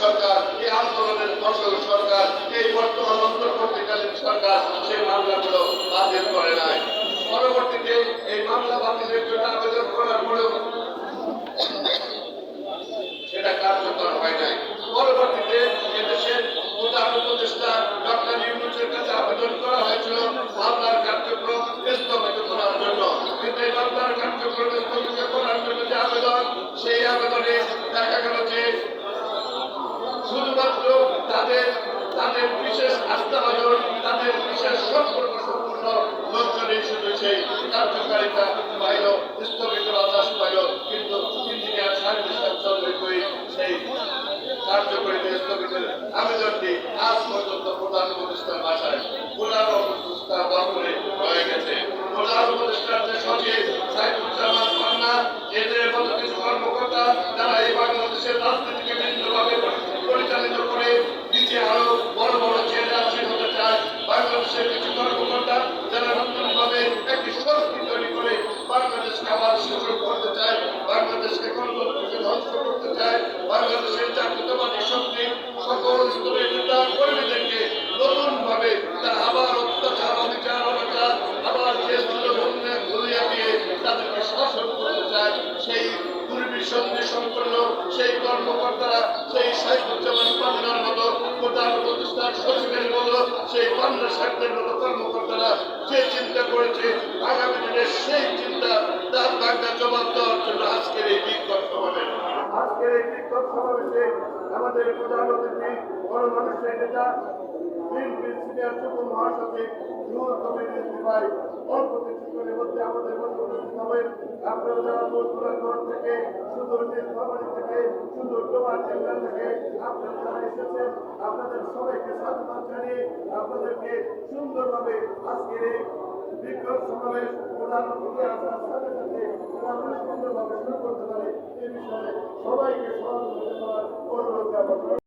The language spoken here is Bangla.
সরকার, এই আন্দোলনের ফসল সরকার, এই বর্তমান অন্তর্বর্তীকালীন সরকার, সেই মামলাগুলো বাতিল করে নাই। পরবর্তীতে এই মামলা বাতিলের জন্য আবেদন করার পরেও সেটা কার্যকর হয় নাই পরবর্তীতে এদেশের প্রধান উপদেষ্টা ডক্টর ইউনুসের কাছে আবেদন করা হয়েছিল মামলার কার্যক্রম স্থগিত করার জন্য কিন্তু এই মামলার কার্যক্রম স্থগিত করার জন্য যে আবেদন সেই আবেদনে দেখা গেল যে শুধুমাত্র তাদের তাদের বিশেষ আস্থাভাজন তাদের বিশেষ সম্পর্ক সম্পূর্ণ লোকজনের শুধু সেই কার্যকারিতা পাইল স্থগিত আদেশ পাইল কিন্তু ইঞ্জিনিয়ার সার্ভিস চন্দ্রকই সেই কার্যকরীতে স্থগিতের আবেদনটি সেই দুর্বিসন্ধি সম্পন্ন সেই কর্মকর্তারা, সেই সাইফুজ্জামান পান্নার মতো প্রধান প্রতিষ্ঠান সচিবের মতো, সেই পান্না সাহেবদের মতো কর্মকর্তারা যে চিন্তা করেছে, আগামী দিনে সেই চিন্তা তার বাংলা জবাব দেওয়ার জন্য আজকের এই বিক্ষোভ সমাবেশ আজকের এই বিক্ষোভ সমাবেশে আমাদের প্রধান অতিথি, গণমানুষের নেতা মহাসচিব নূর রিজভী ভাই, অল্প কিছুক্ষণের মধ্যে আমাদের মধ্যে হবেন আপনারা যারা মজুরাগড় থেকে, সুদূর নীলফামারী থেকে, সুদূর থেকে আপনারা এসেছেন, আপনাদের সবাইকে সাধুবাদ জানিয়ে আপনাদেরকে সুন্দরভাবে আজকের এই বিক্ষোভ সমাবেশ প্রধানমন্ত্রী আসার সাথে সাথে আমরা সুন্দরভাবে শুরু করতে পারি এই বিষয়ে সবাইকে।